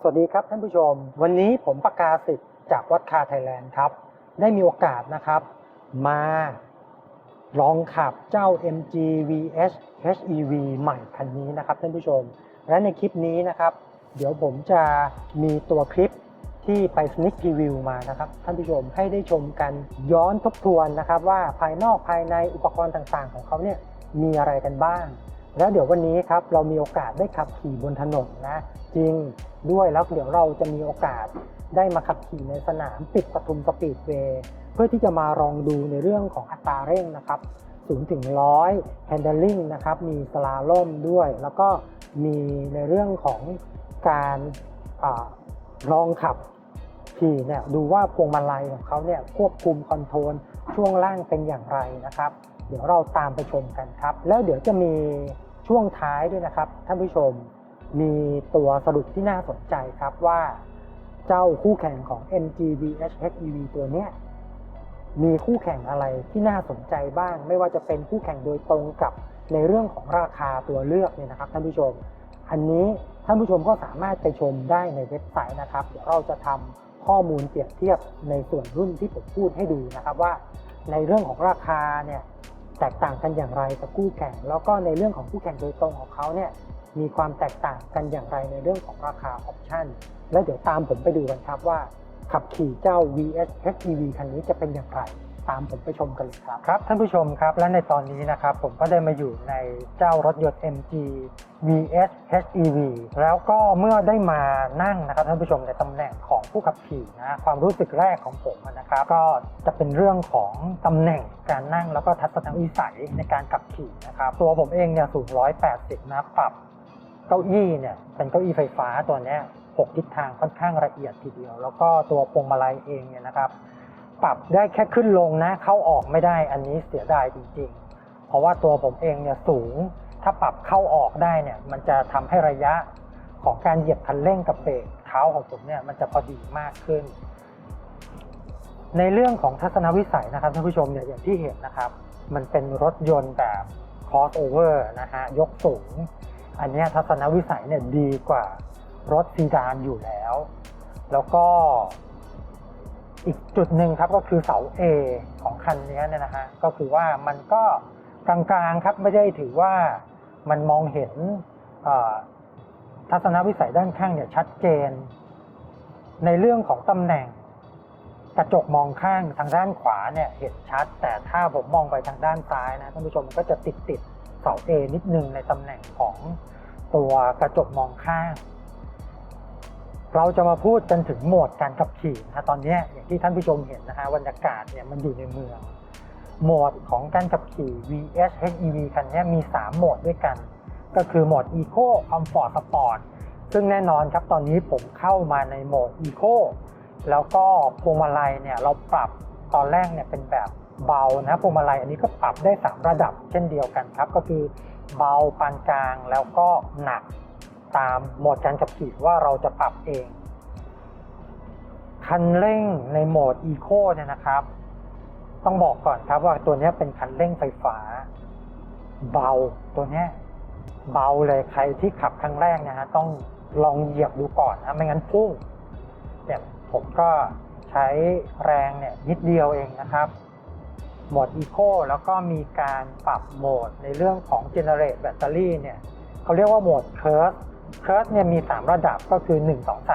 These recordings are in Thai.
สวัสดีครับท่านผู้ชม วันนี้ผมประกาศิทธิ์จากวัดคาไทยแลนด์ครับ ได้มีโอกาสนะครับ มาลองขับเจ้า MG VS HEV ใหม่คันนี้นะครับท่านผู้ชม และในคลิปนี้นะครับ เดี๋ยวผมจะมีตัวคลิปที่ไปสนิ k รีวิวมานะครับท่านผู้ชมให้ได้ชมกันย้อนทบทวนนะครับ ว่าภายนอกภายในอุปกรณ์ต่างๆ ของเขาเนี่ยมีอะไรกันบ้าง แล้วเดี๋ยววันนี้ครับเรามีโอกาสได้ขับขี่บนถนนนะจริงด้วยแล้วเดี๋ยวเราจะมีโอกาสได้มาขับขี่ในสนามปิดปทุมสปีดเวย์เพื่อที่จะมาลองดูในเรื่องของอัตราเร่งนะครับ0ถึง100 handling นะครับมีสลาล่มด้วย แล้วก็มีในเรื่องของการอลองขับขี่เนี่ยดูว่าพวงมาลัยของเขาเนี่ยควบคุมคอนโทรลช่วงล่างเป็นอย่างไรนะครับ เดี๋ยวเราตามไปชมกันครับ แล้วเดี๋ยวจะมีช่วงท้ายด้วยนะครับ ท่านผู้ชมมีตัวสรุปที่น่าสนใจครับว่าเจ้าคู่แข่งของ MG VH HEV ตัวเนี้ยมีคู่แข่งอะไรที่น่าสนใจบ้าง ไม่ว่าจะเป็นคู่แข่งโดยตรงกับในเรื่องของราคาตัวเลือกเนี่ยนะครับ ท่านผู้ชม อันนี้ท่านผู้ชมก็สามารถไปชมได้ในเว็บไซต์นะครับ เดี๋ยวเราจะทำข้อมูลเปรียบเทียบในส่วนรุ่นที่ผมพูดให้ดูนะครับว่าในเรื่องของราคาเนี่ย แตกต่างกันอย่างไรกับคู่แข่ง แล้วก็ในเรื่องของคู่แข่งโดยตรงของเขาเนี่ยมีความแตกต่างกันอย่างไรในเรื่องของราคาออปชั่น และเดี๋ยวตามผมไปดูกันครับว่า ขับขี่เจ้า VS HEV คันนี้จะเป็นอย่างไร ตามผมไปชมกันเลยครับครับท่านผู้ชมครับและในตอนนี้นะครับผมก็ได้มาอยู่ในเจ้ารถยนต์ MG VS HEV แล้วก็เมื่อได้มานั่งนะครับท่านผู้ชมในตำแหน่งของผู้ขับขี่นะความรู้สึกแรกของผมนะครับก็จะเป็นเรื่องของตำแหน่งการนั่งแล้วก็ทัศนวิสัยในการขับขี่นะครับตัวผมเองเนี่ยสูง 180 นะปรับเก้าอี้เนี่ยเป็นเก้าอี้ไฟฟ้าตัวเนี้ยหกทิศทางค่อนข้างละเอียดทีเดียว แล้วก็ตัวพวงมาลัยเองเนี่ยนะครับ ปรับได้แค่ขึ้นลงนะ เข้าออกไม่ได้อันนี้เสียดายจริงๆ เพราะว่าตัวผมเองเนี่ยสูง ถ้าปรับเข้าออกได้เนี่ย มันจะทำให้ระยะของการเหยียบคันเร่งกับเบรกเท้าของผมเนี่ยมันจะพอดีมากขึ้น ในเรื่องของทัศนวิสัยนะครับท่านผู้ชมเนี่ยอย่างที่เห็นนะครับ มันเป็นรถยนต์แบบ crossover นะฮะยกสูง อันนี้ทัศนวิสัยเนี่ยดีกว่ารถซีดานอยู่แล้ว แล้วก็ อีกจุดหนึ่งครับก็คือเสา A ของคันนี้เนี่ยนะฮะก็คือว่ามันก็กลางๆครับไม่ได้ถือว่ามันมองเห็นทัศนวิสัยด้านข้างเนี่ยชัดเจน ในเรื่องของตำแหน่งกระจกมองข้างทางด้านขวาเนี่ยเห็นชัด แต่ถ้าผมมองไปทางด้านซ้ายนะท่านผู้ชมมันก็จะติดติดๆเสา A นิดนึงในตำแหน่งของตัวกระจกมองข้าง เราจะมาพูดกันถึงโหมดการขับขี่นะตอนนี้อย่างที่ท่านผู้ชมเห็นนะฮะบรรยากาศเนี่ยมันอยู่ในเมือง โหมดของการขับขี่ VS HEV คันนี้มี 3 โหมดด้วยกัน ก็คือโหมด Eco Comfort Sport ซึ่งแน่นอนครับตอนนี้ผมเข้ามาในโหมด Eco แล้วก็พวงมาลัยเนี่ยเราปรับตอนแรกเนี่ยเป็นแบบเบานะพวงมาลัยอันนี้ก็ปรับได้ 3 ระดับเช่นเดียวกันครับ ก็คือเบาปานกลางแล้วก็หนัก ตามโหมดการขับขี่ว่าเราจะปรับเอง คันเร่งในโหมด Eco เนี่ยนะครับ ต้องบอกก่อนครับว่าตัวนี้เป็นคันเร่งไฟฟ้า เบาตัวนี้เบาเลยใครที่ขับครั้งแรกนะฮะต้องลองเหยียบดูก่อนนะไม่งั้นพุ่งเนี่ยผมก็ใช้แรงเนี่ยนิดเดียวเองนะครับ โหมด Eco แล้วก็มีการปรับโหมดในเรื่องของ Generate แบตเตอรี่เนี่ยเขาเรียกว่าโหมด Curve Curve เคิร์สเนี่ยมี 3 ระดับก็คือ 1 2 3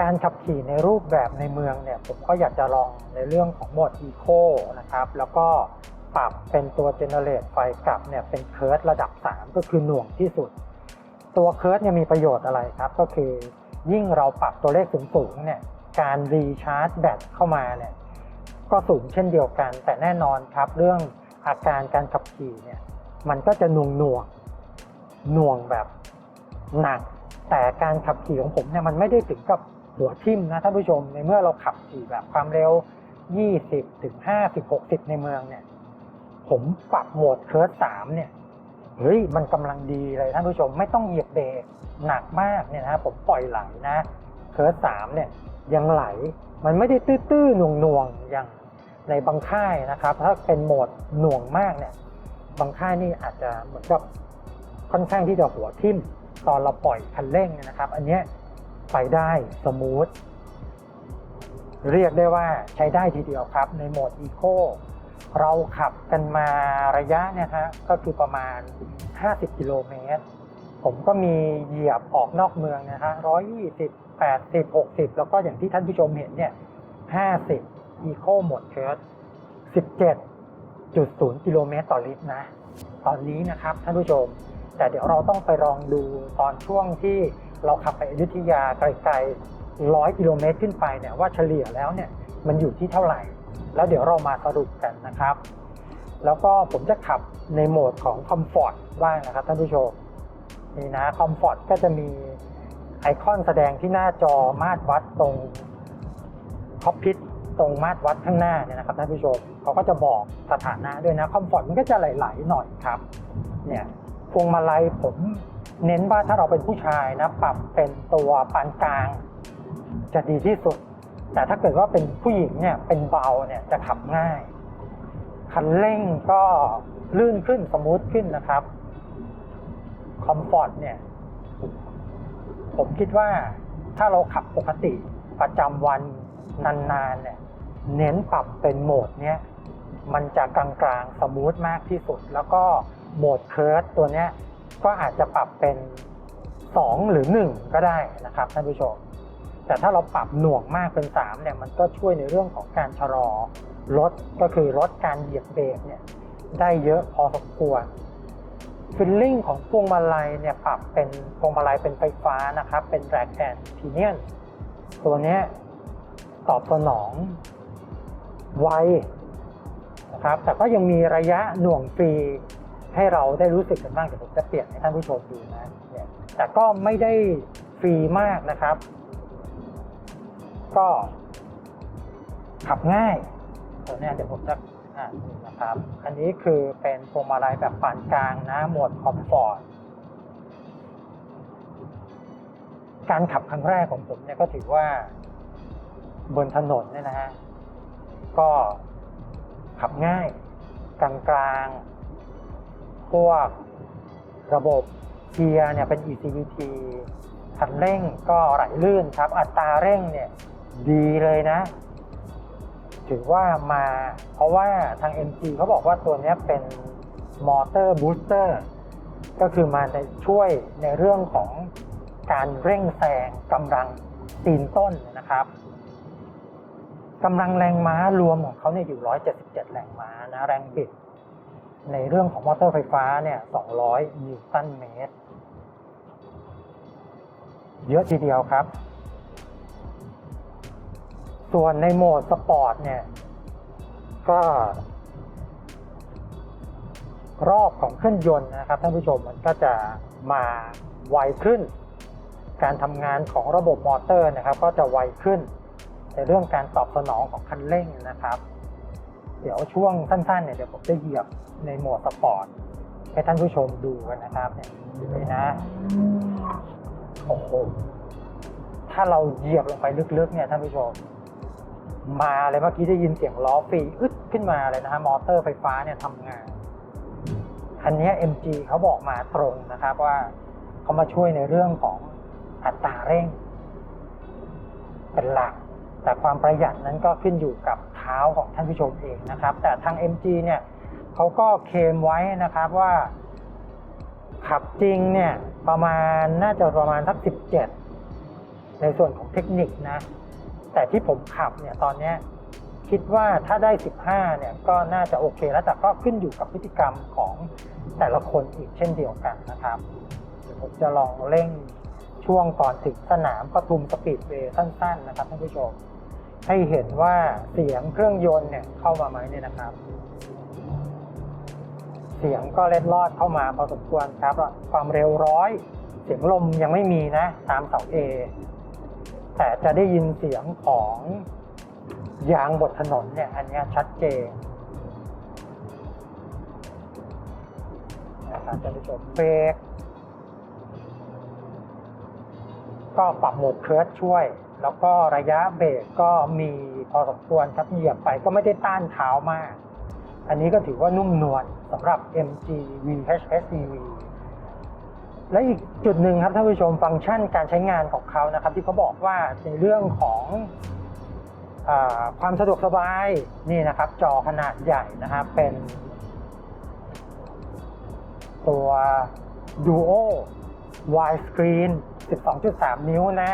การขับขี่ในรูปแบบในเมืองเนี่ยผมก็อยากจะลองในเรื่องของโหมด Eco นะครับ แล้วก็ปรับเป็นตัว Generate ไฟกลับเนี่ยเป็น Curve ระดับ 3 ก็คือหน่วงที่สุด ตัว Curve เนี่ยมีประโยชน์อะไรครับ ก็คือยิ่งเราปรับตัวเลขสูงๆเนี่ยการรีชาร์จแบตเข้ามาเนี่ยก็สูงเช่นเดียวกัน แต่แน่นอนครับเรื่องอาการการขับขี่เนี่ยมันก็จะหน่วงหน่วง หน่วงแบบหนัก แต่การขับขี่ของผมเนี่ยมันไม่ได้ถึงกับหัวทิ่มนะท่านผู้ชมในเมื่อเราขับขี่แบบความเร็ว 20ถึง50 60 ในเมืองเนี่ย ผมปรับโหมดเคิร์ส3เนี่ยเฮ้ยมันกำลังดีเลยท่านผู้ชมไม่ต้องเหยียบเบรกหนักมากเนี่ยนะผมปล่อยไหลนะเคิร์ส3เนี่ยยังไหลมันไม่ได้ตื้อๆหน่วงๆอย่างในบางค่ายนะครับ ถ้าเป็นโหมดหน่วงมากเนี่ยบางค่ายนี่อาจจะเหมือนกับ ค่อนข้างที่จะหัวทิ่มตอนเราปล่อยคันเร่งนะครับ อันนี้ไปได้สมูทเรียกได้ว่าใช้ได้ทีเดียวครับ ในโหมดอีโคเราขับกันมาระยะเนี่ยฮะก็คือประมาณ 50 กิโลเมตร ผมก็มีเหยียบออกนอกเมืองนะฮะ120 80 60 แล้วก็อย่างที่ท่านผู้ชมเห็นเนี่ย 50 Eco Mode Curve 17.0 กิโลเมตรต่อลิตรนะ ตอนนี้นะครับท่านผู้ชม แต่เดี๋ยวเราต้องไปลองดูตอนช่วงที่เราขับไปอยุธยาไกลๆร้อยกิโลเมตรขึ้นไปเนี่ยว่าเฉลี่ยแล้วเนี่ยมันอยู่ที่เท่าไหร่ แล้วเดี๋ยวเรามาสรุปกันนะครับ แล้วก็ผมจะขับในโหมดของ Comfort บ้างนะครับท่านผู้ชมนี่นะ Comfort ก็จะมีไอคอนแสดงที่หน้าจอมาตรวัดตรงคอ p พิทตรงมาตรวัดข้างหน้าเนี่ยนะครับท่านผู้ชมเขาก็จะบอกสถานะด้วยนะ Comfort มันก็จะไหลๆหน่อยครับเนี่ย พวงมาลัยผมเน้นว่าถ้าเราเป็นผู้ชายนะ ปรับเป็นตัวปานกลาง จะดีที่สุด แต่ถ้าเกิดว่าเป็นผู้หญิงเนี่ยเป็นเบาเนี่ยจะขับง่าย คันเร่งก็ลื่นขึ้นสมูทขึ้นนะครับคอมฟอร์ตเนี่ย ผมคิดว่าถ้าเราขับปกติประจำวันนานๆเนี่ยเน้นปรับเป็นโหมดเนี้ยมันจะกลางๆสมูทมากที่สุดแล้วก็ โหมดเคิร์ดตัวนี้ก็อาจจะปรับเป็น 2 หรือ 1 ก็ได้นะครับท่านผู้ชม แต่ถ้าเราปรับหน่วงมากเป็น3เนี่ยมันก็ช่วยในเรื่องของการชะลอรถก็คือลดการเหยียบเบรกเนี่ยได้เยอะพอสมควรฟิลลิ่งของพวงมาลัยเนี่ยปรับเป็นพวงมาลัยเป็นไฟฟ้านะครับ เป็นแร็กแอนทีเนียนตัวนี้ตอบสนองไวนะครับแต่ก็ยังมีระยะหน่วงฟรี ให้เราได้รู้สึกกันบ้างเดี๋ยวผมจะเปลี่ยนให้ท่านผู้ชมดูนะเนี่ยแต่ก็ไม่ได้ฟรีมากนะครับ ก็ขับง่ายตัวเนี้ยเดี๋ยวผมจะอ่านดูนะครับ อันนี้คือเป็นพวงมาลัยแบบปานกลางนะโหมดคอมฟอร์ตการขับครั้งแรกของผมเนี่ยก็ถือว่าบนถนนเนี่ยนะฮะก็ขับง่ายกลางๆ พวกระบบเกียร์เนี่ยเป็น ECVT คันเร่งก็ไหลลื่นครับ อัตราเร่งเนี่ยดีเลยนะ ถือว่ามา เพราะว่าทาง MG เขาบอกว่าตัวนี้เป็นมอเตอร์บูสเตอร์ก็คือมาในช่วยในเรื่องของการเร่งแซงกำลังตีนต้นนะครับกำลังแรงม้ารวมของเขาเนี่ยอยู่ 177 แรงม้านะ แรงบิด ในเรื่องของมอเตอร์ไฟฟ้าเนี่ย 200 นิวตันเมตร เยอะทีเดียวครับ ส่วนในโหมดสปอร์ตเนี่ย ก็ รอบของเครื่องยนต์นะครับท่านผู้ชมมันก็จะมาไวขึ้น การทำงานของระบบมอเตอร์นะครับ ก็จะไวขึ้น ในเรื่องการตอบสนองของคันเร่งนะครับ เดี๋ยวช่วงสั้นๆเนี่ยเดี๋ยวผมจะเหยียบในโหมดสปอร์ตให้ท่านผู้ชมดูกันนะครับเนี่ยนี่นะโอ้โหถ้าเราเหยียบลงไปลึกๆเนี่ยท่านผู้ชม มาเลยเมื่อกี้ได้ยินเสียงล้อฟรีอึดขึ้นมาเลยนะฮะมอเตอร์ไฟฟ้าเนี่ยทำงานคันนี้ MG เขาบอกมาตรงนะครับว่าเขามาช่วยในเรื่องของอัตราเร่ง เป็นหลัก แต่ความประหยัดนั้นก็ขึ้นอยู่กับ ท้าของท่านผู้ชมเองนะครับ แต่ทาง MG เนี่ยเขาก็เคลมไว้นะครับว่าขับจริงเนี่ยประมาณน่าจะประมาณสัก 17 ในส่วนของเทคนิคนะ แต่ที่ผมขับเนี่ยตอนนี้คิดว่าถ้าได้ 15 เนี่ยก็น่าจะโอเคแล้วแต่ก็ขึ้นอยู่กับพฤติกรรมของแต่ละคนอีกเช่นเดียวกันนะครับเดี๋ยวผมจะลองเร่งช่วงก่อนถึงสนามปทุมสปีดเวย์สั้น ๆ นะครับท่านผู้ชม ให้เห็นว่าเสียงเครื่องยนต์เนี่ยเข้ามาไหมเนี่ยนะครับ เสียงก็เล็ดลอดเข้ามาพอสมควรครับ ความเร็วร้อยเสียงลมยังไม่มีนะ ตามเสา A แต่จะได้ยินเสียงของยางบนถนนเนี่ย อันนี้ชัดเจนนะครับท่านผู้ชมเบรกก็ปรับโหมดเคิร์ดช่วย แล้วก็ระยะเบรกก็มีพอสมควรครับเหยียบไปก็ไม่ได้ต้านเท้ามาก อันนี้ก็ถือว่านุ่มนวลสำหรับ MG VHS EV และอีกจุดหนึ่งครับท่านผู้ชมฟังก์ชันการใช้งานของเขานะครับ ที่เขาบอกว่าในเรื่องของอความสะดวกสบายนี่นะครับ จอขนาดใหญ่นะครับเป็นตัว Duo Wide Screen 12.3 นิ้วนะ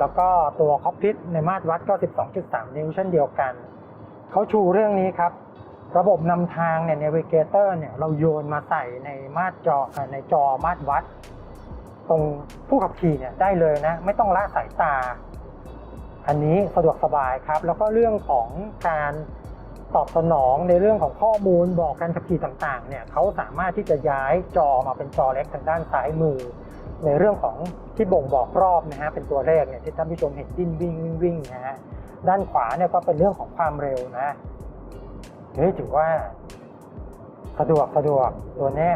แล้วก็ตัวคอ c พิ t ในมาตรวัดก็ 12.3 นิ้วเช่นเดียวกัน เขาชูเรื่องนี้ครับ ระบบนำทางเนี่ย Navigator เนี่ยเราโยนมาใส่ในมาตรจอเอ่อในจอมาตรวัด ตรงผู้ขับขี่เนี่ยได้เลยนะ ไม่ต้องละสายตา อันนี้สะดวกสบายครับ แล้วก็เรื่องของการตอบสนองในเรื่องของข้อมูลบอกการขับขี่ต่างๆเนี่ยเขาสามารถที่จะย้ายจอมาเป็นจอเล็กทางด้านซ้ายมือ ในเรื่องของที่บ่งบอกรอบนะฮะเป็นตัวเลขเนี่ยที่ท่านผู้ชมเห็นดิ้นวิ่งวิ่งวิ่งนะฮะด้านขวาเนี่ยก็เป็นเรื่องของความเร็วนะเฮ้ยถือว่าสะดวกสะดวกตัวนี้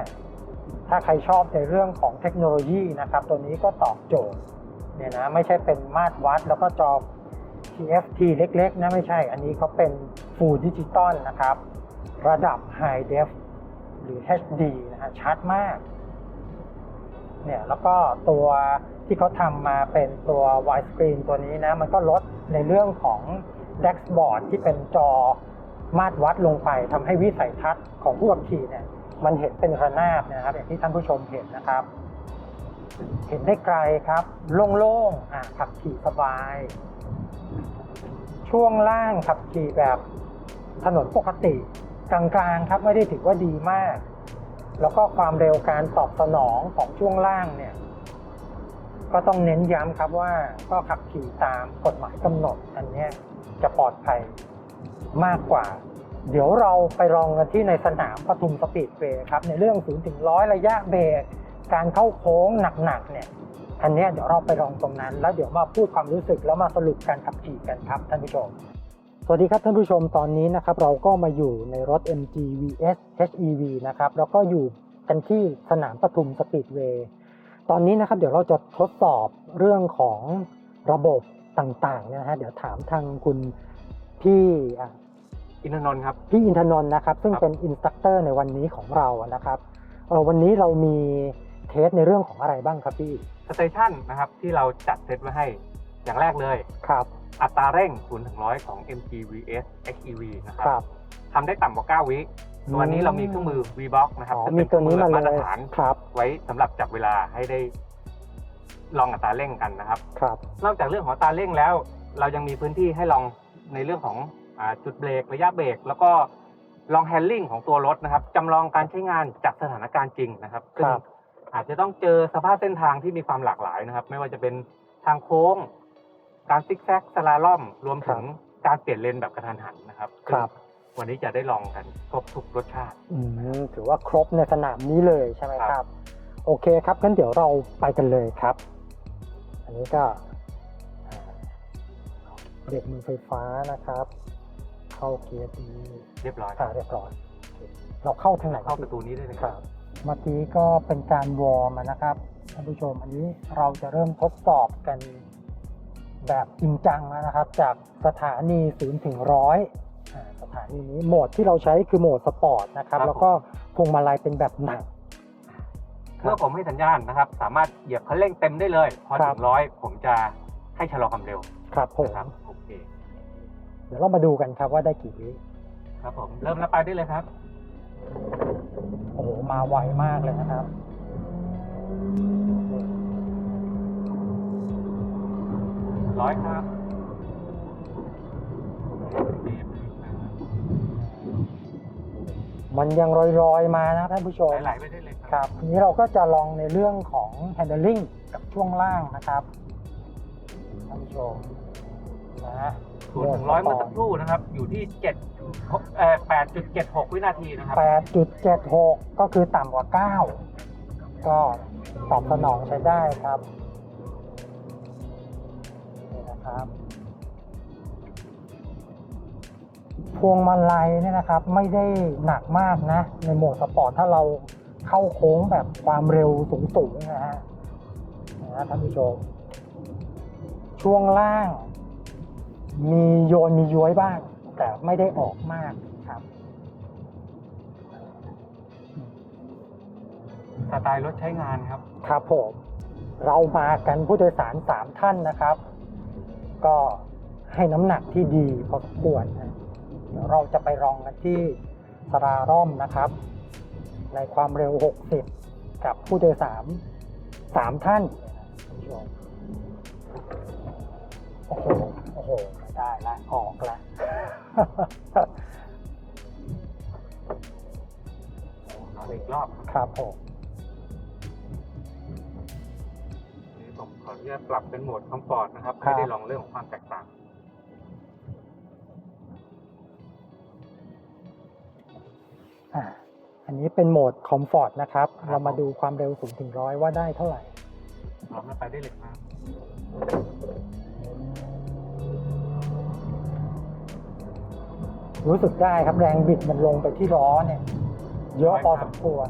ถ้าใครชอบในเรื่องของเทคโนโลยีนะครับ ตัวนี้ก็ตอบโจทย์เนี่ยนะไม่ใช่เป็นมาตรวัดแล้วก็จอ TFT เล็กๆนะไม่ใช่ อันนี้เขาเป็น Full Digital นะครับ ระดับ High Def หรือ HD นะฮะชัดมาก เนี่ยแล้วก็ตัวที่เขาทำมาเป็นตัว wide screen ตัวนี้นะ มันก็ลดในเรื่องของ dashboard ที่เป็นจอมาตรวัดลงไปทำให้วิสัยทัศน์ของผู้ขับขี่เนี่ยมันเห็นเป็นระนาบนะครับ อย่างที่ท่านผู้ชมเห็นนะครับ เห็นได้ไกลครับ โล่งๆอะขับขี่สบาย ช่วงล่างขับขี่แบบถนนปกติกลางๆครับไม่ได้ถือว่าดีมาก แล้วก็ความเร็วการตอบสนองของช่วงล่างเนี่ยก็ต้องเน้นย้ำครับว่าก็ขับขี่ตามกฎหมายกำหนดอันนี้จะปลอดภัยมากกว่า เดี๋ยวเราไปลองกันที่ในสนามปทุมสปีดเวย์ครับในเรื่อง0ูนย์ถึงร้อยระยะเบรกการเข้าโค้งหนักๆเนี่ยอันนี้เดี๋ยวเราไปลองตรงนั้น แล้วเดี๋ยวมาพูดความรู้สึกแล้วมาสรุปการขับขี่กันครับท่านผู้ชม สวัสดีครับท่านผู้ชมตอนนี้นะครับเราก็มาอยู่ในรถ MG VS HEV นะครับแล้วก็อยู่กันที่สนามปทุมสปีดเวย์ตอนนี้นะครับเดี๋ยวเราจะทดสอบเรื่องของระบบต่างๆเนยนะฮะเดี๋ยวถามทางคุณพี่อะอินทนนท์ครับพี่อินทนนท์นะครับ ซึ่งครับเป็นอินสตัคเตอร์ในวันนี้ของเราอะนะครับเอ่อวันนี้เรามีเทสในเรื่องของอะไรบ้างครับพี่สเตชันนะครับที่เราจัดเซตไว้ให้อย่างแรกเลยครับ อัตราเร่ง0ถึง100 ของ MG VS HEV นะคครับรับทำได้ต่ำกว่า 9 วิวันนี้เรามีเครื่องมือ V-Box นะครับอ๋อซึ่งมีเป็นเคตัรื่วองมืนี้อมาแบบเลมาตรยฐาน ครับไว้สำหรับจับเวลาให้ได้ลองอัตราเร่งกันนะครับ ครับ นอกจากเรื่องของอัตราเร่งแล้ว เรายังมีพื้นที่ให้ลองในเรื่องของอาจุดเบรกระยะเบรกแล้วก็ลองแฮนดิ้งของตัวรถนะครับจำลองการใช้งานจากสถานการณ์จริงนะครับซึ่งครับ อาจจะต้องเจอสภาพเส้นทางที่มีความหลากหลายนะครับ ไม่ว่าจะเป็นทางโค้ง การซิกแซกสลาล่อมรวมถึงการเปลี่ยนเลนแบบกระทันหันนะครับครับซึ่งวันนี้จะได้ลองกันครบทุกรสชาติอืมถือว่าครบในสนามนี้เลยใช่ไหมคครัรับบโอเคครับงั้นเดี๋ยวเราไปกันเลยครับ อันนี้ก็อ่าเบรกมือไฟฟ้านะครับ เข้าเกียร์ดีเรียบร้อยอ่าเรียบร้อยโอเคเราเข้าทางไหนเข้าประตูนี้ได้เลยคครัรับบเมื่อกี้ก็เป็นการวอร์มอะนะครับท่านผู้ชมอันนี้เราจะเริ่มทดสอบกัน แบบจริงจังแล้วนะครับ จากสถานี0ถึงร้อยอ่าสถานีนี้โหมดที่เราใช้คือโหมดสปอร์ตนะครับ ครับ แล้วก็พวงมาลัยเป็นแบบหนัก เมื่อผมให้สัญญาณนะครับ สามารถเหยียบคันเร่งเต็มได้เลย พอครัถึบ งร้อยผมจะให้ชะลอความเร็วครับผมนะครับโอเคเดี๋ยวเรามาดูกันครับว่าได้กี่วิครับผมเริ่มแล้วไปได้เลยครับโอ้โหมาไวมากเลยนะครับ ร้อยครับมันยังลอยๆมานะท่านผู้ชมไหลๆไปได้เลยครับ ทีนี้เราก็จะลองในเรื่องของ handling กับช่วงล่างนะครับท่านผู้ชมนะศูนย์ถึงร้อยเมื่อสักครู่นะครับ อยู่ที่เจ็ดเอ่อแปดจุดเจ็ดหกวินาทีนะครับ8.76ก็คือต่ำกว่า9ก็ตอบสนองใช้ได้ครับนี่นะ ครับ พวงมาลัยเนี่ยนะครับ ไม่ได้หนักมากนะ ในโหมดสปอร์ตถ้าเราเข้าโค้งแบบความเร็วสูงๆนะฮะนะท่านผู้ชมช่วงล่าง มีโยนมีย้วยบ้าง แต่ไม่ได้ออกมากครับสไตล์รถใช้งานครับ ครับผม เรามากันผู้โดยสารสามท่านนะครับ ก็ให้น้ำหนักที่ดีพอสมควรนะเดี๋ยวเราจะไปลองกันที่สราร่อมนะครับ ในความเร็ว 60 กับผู้โดยสารสามท่านโอ้โหโอ้โหได้ละออกละเอาอีกรอบครับผม ผมขออนุญาตปรับเป็นโหมดคอมฟอร์ตนะครับไม่ได้ลองเรื่องของความแตกต่างอ่าอันนี้เป็นโหมดคอมฟอร์ตนะครับ เรามาดูความเร็วสูงถึงร้อยว่าได้เท่าไหร่พร้อมแล้วไปได้เลยครับรู้สึกได้ครับแรงบิดมันลงไปที่ล้อเนี่ย เยอะพอสมควร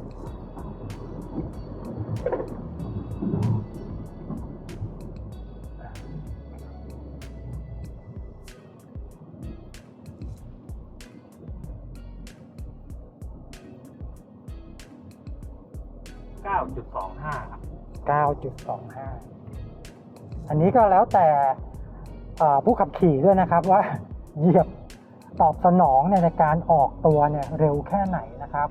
9.25 อันนี้ก็แล้วแต่ผู้ขับขี่ด้วยนะครับว่าเหยียบตอบสนองในการออกตัวเนี่ยเร็วแค่ไหนนะครับ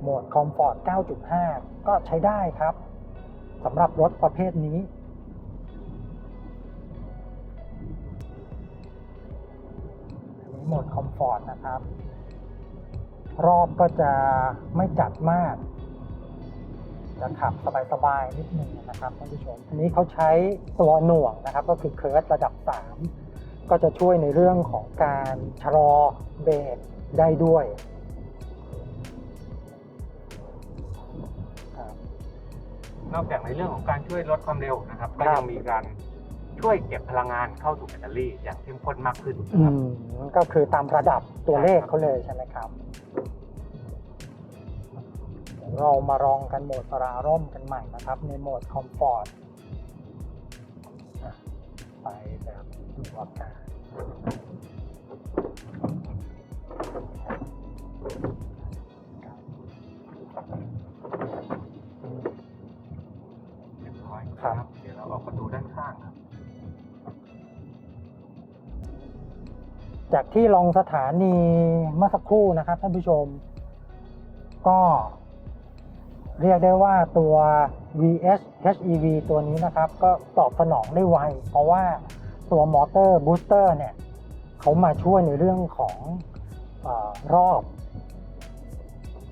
โหมดคอมฟอร์ต 9.5 ก็ใช้ได้ครับสำหรับรถประเภทนี้อันนี้โหมดคอมฟอร์ตนะครับ รอบก็จะไม่จัดมาก จะขับสบายๆนิดนึงนะครับท่านผู้ชมอันนี้เขาใช้ตัวหน่วงนะครับ ก็คือเคิร์สระดับ 3 ก็จะช่วยในเรื่องของการชะลอเบรกได้ด้วยครับนอกจากในเรื่องของการช่วยลดความเร็วนะครับ ก็ครัยับงมีการช่วยเก็บพลังงานเข้าสู่แบตเตอรี่อย่างเข้มข้นมากขึ้นอืนะครับมก็คือตามระดับตัวเลขเขาเลยใช่ไหมครับ เดี๋ยวเรามาลองกันโหมดสราร่มกันใหม่นะครับ ในโหมดคอมฟอร์ตอะไปแบบดูอากาศเรียบร้อยครับ เดี๋ยวเราออกประตูด้านข้างครับ จากที่ลองสถานีเมื่อสักครู่นะครับท่านผู้ชม ก็ เรียกได้ว่าตัว VS HEV ตัวนี้นะครับ ก็ตอบสนองได้ไว เพราะว่าตัวมอเตอร์บูสเตอร์เนี่ยเขามาช่วยในเรื่องของอรอบ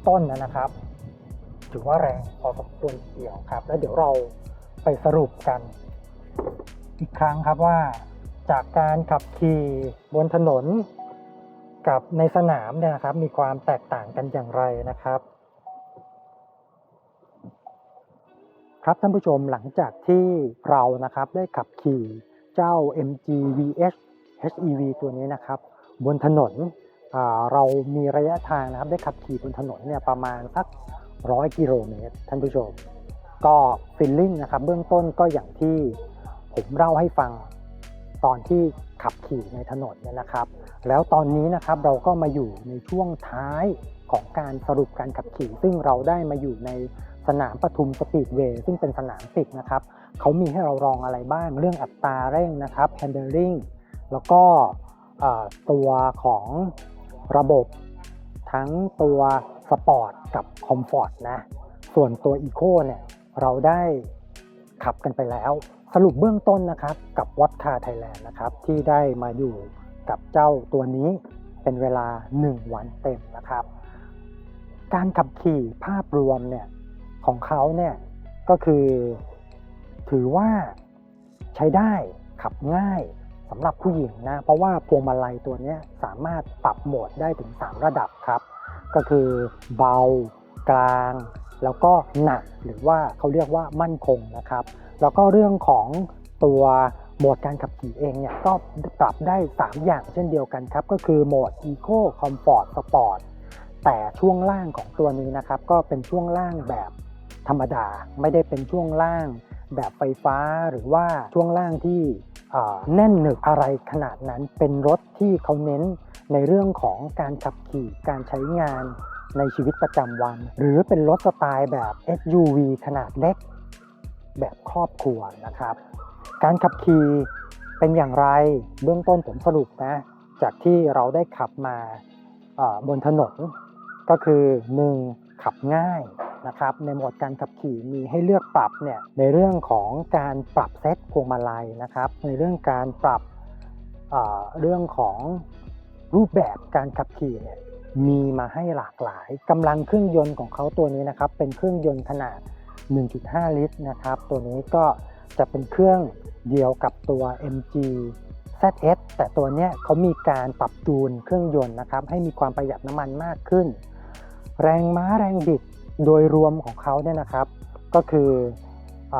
ต้นนะครับ ถือว่าแรงพอสมควรเดี่ยวครับ แล้วเดี๋ยวเราไปสรุปกัน อีกครั้งครับว่าจากการขับขี่บนถนนกับในสนามเนี่ยนะครับ มีความแตกต่างกันอย่างไรนะครับ ครับท่านผู้ชมหลังจากที่เรานะครับได้ขับขี่เจ้า MG VH HEV ตัวนี้นะครับ บนถนนเรามีระยะทางนะครับ ได้ขับขี่บนถนนเนี่ยประมาณสักร้อยกิโลเมตรท่านผู้ชม ก็ฟิลลิ่งนะครับ เบื้องต้นก็อย่างที่ผมเล่าให้ฟังตอนที่ขับขี่ในถนนเนี่ยนะครับ แล้วตอนนี้นะครับเราก็มาอยู่ในช่วงท้ายของการสรุปการขับขี่ ซึ่งเราได้มาอยู่ใน สนามปทุมสปีดเวย์ซึ่งเป็นสนามปิดนะครับเขามีให้เราลองอะไรบ้างเรื่องอัตราเร่งนะครับ handling แล้วก็ตัวของระบบทั้งตัวสปอร์ตกับคอมฟอร์ตนะส่วนตัว Eco เนี่ยเราได้ขับกันไปแล้ว สรุปเบื้องต้นนะครับกับวัดคาไทยแลนด์นะครับที่ได้มาอยู่กับเจ้าตัวนี้เป็นเวลา 1 วันเต็มนะครับ การขับขี่ภาพรวมเนี่ย ของเขาเนี่ยก็คือถือว่าใช้ได้ขับง่ายสำหรับผู้หญิงนะเพราะว่าพวงมาลัยตัวนี้สามารถปรับโหมดได้ถึง 3 ระดับครับ ก็คือเบา กลาง แล้วก็หนักหรือว่าเขาเรียกว่ามั่นคงนะครับ แล้วก็เรื่องของตัวโหมดการขับขี่เองเนี่ยก็ปรับได้ 3 อย่างเช่นเดียวกันครับ ก็คือโหมด Eco Comfort Sport แต่ช่วงล่างของตัวนี้นะครับ ก็เป็นช่วงล่างแบบ ธรรมดาไม่ได้เป็นช่วงล่างแบบไฟฟ้าหรือว่าช่วงล่างที่แน่นหนึบอะไรขนาดนั้นเป็นรถที่เขาเน้นในเรื่องของการขับขี่การใช้งานในชีวิตประจำวัน หรือเป็นรถสไตล์แบบ SUV ขนาดเล็ก แบบครอบครัวนะครับ การขับขี่เป็นอย่างไรเบื้องต้นผมสรุปนะ จากที่เราได้ขับมาบนถนนก็คือ 1. ขับง่าย นะครับในโหมดการขับขี่มีให้เลือกปรับเนี่ยในเรื่องของการปรับเซตพวงมาลัยนะครับ ในเรื่องการปรับเเรื่องของรูปแบบการขับขี่เนี่ยมีมาให้หลากหลายกำลังเครื่องยนต์ของเขาตัวนี้นะครับ เป็นเครื่องยนต์ขนาด 1.5 ลิตรนะครับ ตัวนี้ก็จะเป็นเครื่องเดียวกับตัว MG ZS แต่ตัวเนี้ยเขามีการปรับจูนเครื่องยนต์นะครับ ให้มีความประหยัดน้ำมันมากขึ้น แรงม้าแรงบิด โดยรวมของเขาเนี่ยนะครับก็คืออ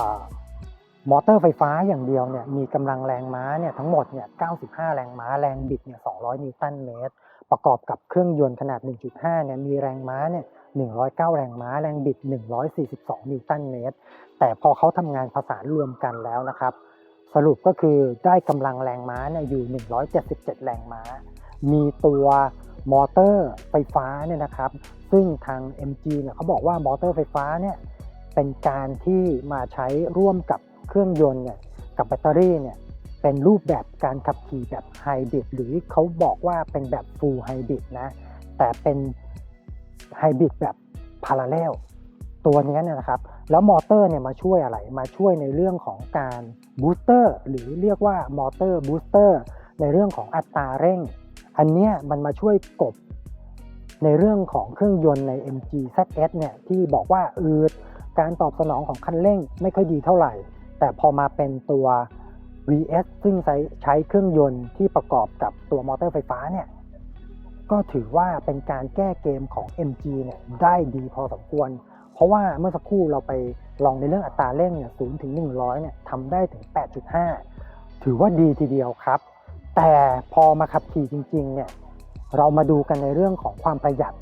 มอเตอร์ไฟฟ้าอย่างเดียวเนี่ยมีกำลังแรงม้าเนี่ยทั้งหมดเนี่ย 95 แรงม้าแรงบิดเนี่ย 200 นิวตันเมตร ประกอบกับเครื่องยนต์ขนาด 1.5 เนี่ยมีแรงม้าเนี่ย 109 แรงม้าแรงบิด 142 นิวตันเมตร แต่พอเขาทำงานผสานรวมกันแล้วนะครับ สรุปก็คือได้กำลังแรงม้าเนี่ยอยู่ 177 แรงม้า มีตัว มอเตอร์ไฟฟ้าเนี่ยนะครับ ซึ่งทาง MG เนี่ยเขาบอกว่ามอเตอร์ไฟฟ้าเนี่ยเป็นการที่มาใช้ร่วมกับเครื่องยนต์เนี่ยกับแบตเตอรี่เนี่ยเป็นรูปแบบการขับขี่แบบไฮบริดหรือเขาบอกว่าเป็นแบบฟูลไฮบริดนะ แต่เป็นไฮบริดแบบพาราเลลตัวนี้เนี่ยนะครับ แล้วมอเตอร์เนี่ยมาช่วยอะไร มาช่วยในเรื่องของการบูสเตอร์หรือเรียกว่ามอเตอร์บูสเตอร์ในเรื่องของอัตราเร่ง อันนี้มันมาช่วยกบในเรื่องของเครื่องยนต์ใน MG ZS เนี่ยที่บอกว่าอืดการตอบสนองของคันเร่งไม่ค่อยดีเท่าไหร่ แต่พอมาเป็นตัว VS ซึ่งใช้ใช้เครื่องยนต์ที่ประกอบกับตัวมอเตอร์ไฟฟ้าเนี่ยก็ถือว่าเป็นการแก้เกมของ MG เนี่ยได้ดีพอสมควร เพราะว่าเมื่อสักครู่เราไปลองในเรื่องอัตราเร่งเนี่ย0ถึง100เนี่ยทำได้ถึง 8.5 ถือว่าดีทีเดียวครับ แต่พอมาขับขี่จริงๆเนี่ยเรามาดูกันในเรื่องของความประหยัด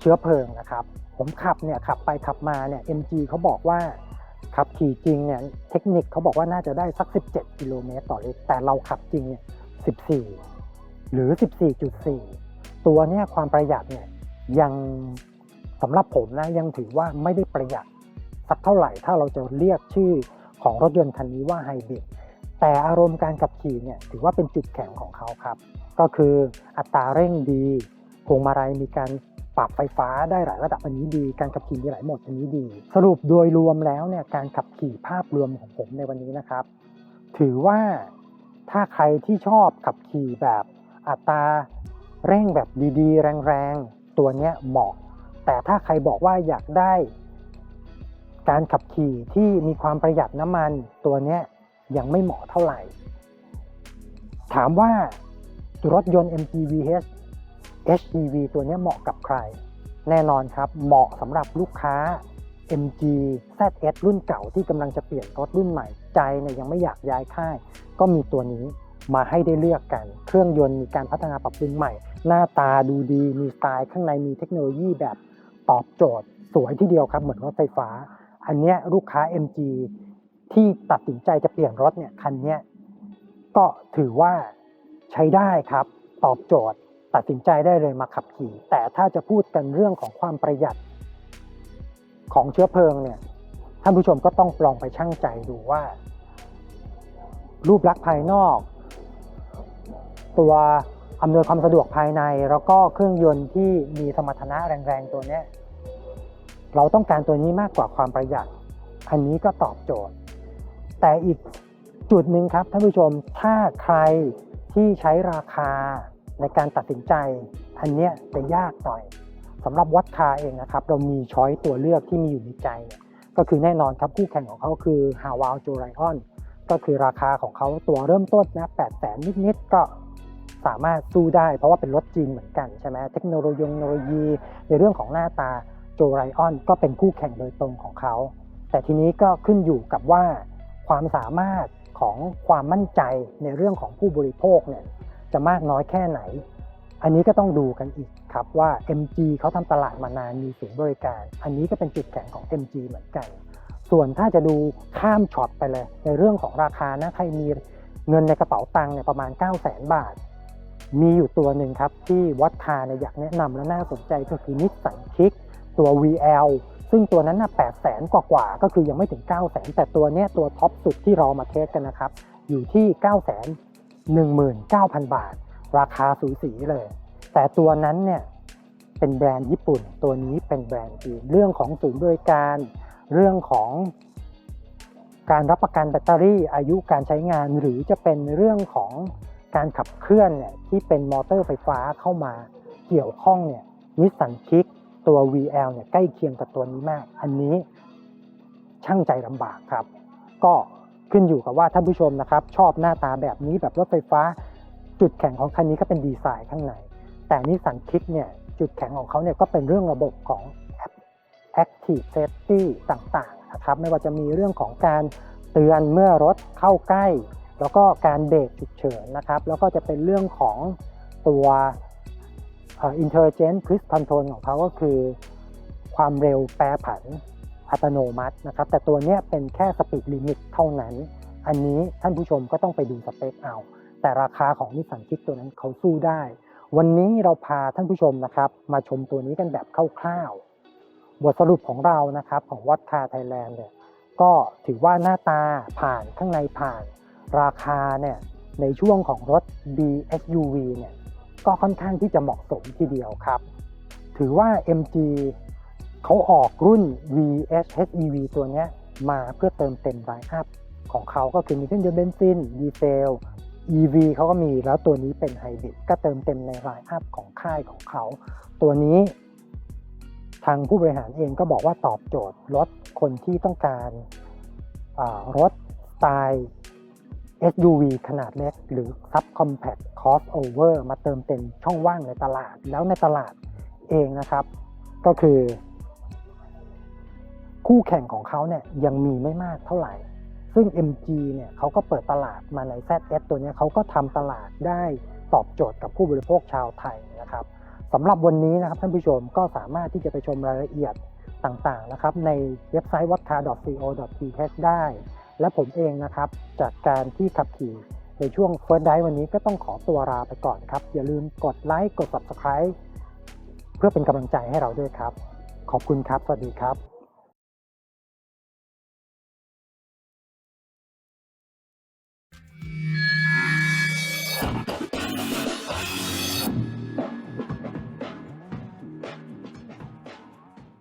เชื้อเพลิงนะครับ ผมขับเนี่ยขับไปขับมาเนี่ย MG เขาบอกว่าขับขี่จริงเนี่ยเทคนิคเขาบอกว่าน่าจะได้สัก 17 กิโลเมตรต่อลิตรแต่เราขับจริงเนี่ย14 หรือ 14.4 ตัวเนี่ยความประหยัดเนี่ยยังสำหรับผมนะยังถือว่าไม่ได้ประหยัดสักเท่าไหร่ถ้าเราจะเรียกชื่อของรถยนต์คันนี้ว่าไฮบริด แต่อารมณ์การขับขี่เนี่ยถือว่าเป็นจุดแข็งของเขาครับ ก็คืออัตราเร่งดีพวงมาลัยมีการปรับไฟฟ้าได้หลายระดับอันนี้ดี การขับขี่มีหลายโหมดอันนี้ดี สรุปโดยรวมแล้วเนี่ยการขับขี่ภาพรวมของผมในวันนี้นะครับ ถือว่าถ้าใครที่ชอบขับขี่แบบอัตราเร่งแบบดีๆ แรงๆ ตัวเนี้ยเหมาะ แต่ถ้าใครบอกว่าอยากได้ การขับขี่ที่มีความประหยัดน้ำมันตัวเนี้ย ยังไม่เหมาะเท่าไหร่ ถามว่ารถยนต์ MGVH HEV ตัวนี้เหมาะกับใคร แน่นอนครับ เหมาะสำหรับลูกค้า MG ZS รุ่นเก่าที่กำลังจะเปลี่ยนรถรุ่นใหม่ใจเนี่ยยังไม่อยากย้ายค่าย ก็มีตัวนี้มาให้ได้เลือกกัน เครื่องยนต์มีการพัฒนาปรับปรุงใหม่ หน้าตาดูดี มีสไตล์ข้างในมีเทคโนโลยีแบบตอบโจทย์ สวยที่เดียวครับ เหมือนรถไฟฟ้า อันเนี้ยลูกค้า MG ที่ตัดสินใจจะเปลี่ยนรถเนี่ยคันนี้ก็ถือว่าใช้ได้ครับ ตอบโจทย์ ตัดสินใจได้เลยมาขับขี่ แต่ถ้าจะพูดกันเรื่องของความประหยัด ของเชื้อเพลิงเนี่ยท่านผู้ชมก็ต้องลองไปชั่งใจดูว่า รูปลักษณ์ภายนอก ตัวอำนวยความสะดวกภายใน แล้วก็เครื่องยนต์ที่มีสมรรถนะแรงๆตัวนี้เราต้องการตัวนี้มากกว่าความประหยัด อันนี้ก็ตอบโจทย์ แต่อีกจุดหนึ่งครับท่านผู้ชมถ้าใครที่ใช้ราคาในการตัดสินใจ อันเนี้ยจะยากหน่อยสำหรับวัดคาเองนะครับ เรามีช้อยตัวเลือกที่มีอยู่ในใจเนี่ยก็คือแน่นอนครับคู่แข่งของเขาคือ h a w a l j o r i o n ก็คือราคาของเขาตัวเริ่มต้นนะ8แสนนิดๆก็สามารถสู้ได้ เพราะว่าเป็นรถจีนเหมือนกันใช่ไหมเทคโนโลยีโนโลยี ในเรื่องของหน้าตาโจไรออนก็เป็นคู่แข่งโดยตรงของเขา แต่ทีนี้ก็ขึ้นอยู่กับว่า ความสามารถของความมั่นใจในเรื่องของผู้บริโภคเนี่ยจะมากน้อยแค่ไหน อันนี้ก็ต้องดูกันอีกครับว่า MG เขาทำตลาดมานานมีศูนย์บริการ อันนี้ก็เป็นจุดแข็งของ MG เหมือนกัน ส่วนถ้าจะดูข้ามช็อตไปเลย ในเรื่องของราคานะใครมีเงินในกระเป๋าตังค์เนี่ยประมาณ 9 0 0 0 0 0 บาท มีอยู่ตัวหนึ่งครับที่วัดคาเนี่ยอยากแนะนำและน่าสนใจก็คือนิสสันคิกตัว VL ซึ่งตัวนั้นน่ะ8แสนกว่าๆก็คือยังไม่ถึง9 0 0แสนแต่ตัวเนี้ยตัวท็อปสุดที่เรามาเทสกันนะครับ อยู่ที่ 9 1 9 0 0 0 บาท ราคาสูสีเลย แต่ตัวนั้นเนี่ยเป็นแบรนด์ญี่ปุ่น ตัวนี้เป็นแบรนด์จีนเรื่องของศูนย์บริการ เรื่องของการรับประกันแบตเตอรี่อายุการใช้งาน หรือจะเป็นเรื่องของการขับเคลื่อนเนี่ยที่เป็นมอเตอร์ไฟฟ้าเข้ามาเกี่ยวข้องเนี่ยนิสสันคิก ตัว VL เนี่ยใกล้เคียงกับตัวนี้มาก อันนี้ช่างใจลำบากครับ ก็ขึ้นอยู่กับว่าท่านผู้ชมนะครับ ชอบหน้าตาแบบนี้แบบรถไฟฟ้า จุดแข็งของคันนี้ก็เป็นดีไซน์ข้างใน แต่นิสสันคิกเนี่ยจุดแข็งของเขาเนี่ยก็เป็นเรื่องระบบของ Active Safety ต่างๆนะครับ ไม่ว่าจะมีเรื่องของการเตือนเมื่อรถเข้าใกล้ แล้วก็การเบรกฉุกเฉินนะครับ แล้วก็จะเป็นเรื่องของตัว อ่อ Intelligent Cruise Control ของเขาก็คือ ความเร็วแปรผันอัตโนมัตินะครับ แต่ตัวนี้เป็นแค่สปีดลิมิตเท่านั้น อันนี้ท่านผู้ชมก็ต้องไปดูสเปคเอา แต่ราคาของนิสสันคิกตัวนั้นเขาสู้ได้ วันนี้เราพาท่านผู้ชมนะครับ มาชมตัวนี้กันแบบคร่าวๆ บทสรุปของเรานะครับของวัดคาไทยแลนด์เนี่ยก็ถือว่าหน้าตาผ่านข้างในผ่าน ราคาเนี่ยในช่วงของรถ BSUV เนี่ย ก็ค่อนข้างที่จะเหมาะสมทีเดียวครับ ถือว่า MG เขาออกรุ่น VS HEV ตัวนี้มาเพื่อเติมเต็มไลน์อัพของเขาก็คือมีเครื่องยนต์เบนซินดีเซล EV เขาก็มีแล้วตัวนี้เป็นไฮบริดก็เติมเต็มในไลน์อัพของค่ายของเขา ตัวนี้ทางผู้บริหารเองก็บอกว่าตอบโจทย์รถคนที่ต้องการรถสไตล์ SUV ขนาดเล็ก หรือ Subcompact Crossover มาเติมเต็มช่องว่างในตลาด แล้วในตลาดเองนะครับ ก็คือ คู่แข่งของเขาเนี่ยยังมีไม่มากเท่าไหร่ ซึ่ง MG เนี่ยเขาก็เปิดตลาดมาใน ZS ตัวเนี้ยเขาก็ทำตลาดได้ตอบโจทย์กับผู้บริโภคชาวไทยนะครับสำหรับวันนี้นะครับท่านผู้ชมก็สามารถที่จะไปชมรายละเอียดต่างๆนะครับในเว็บไซต์ wattcar.co.th ได้ และผมเองนะครับ จากการที่ขับขี่ในช่วง First Dive วันนี้ก็ต้องขอตัวลาไปก่อนครับ อย่าลืมกดไลค์กด Subscribe เพื่อเป็นกำลังใจให้เราด้วยครับ ขอบคุณครับ สวัสดีครับ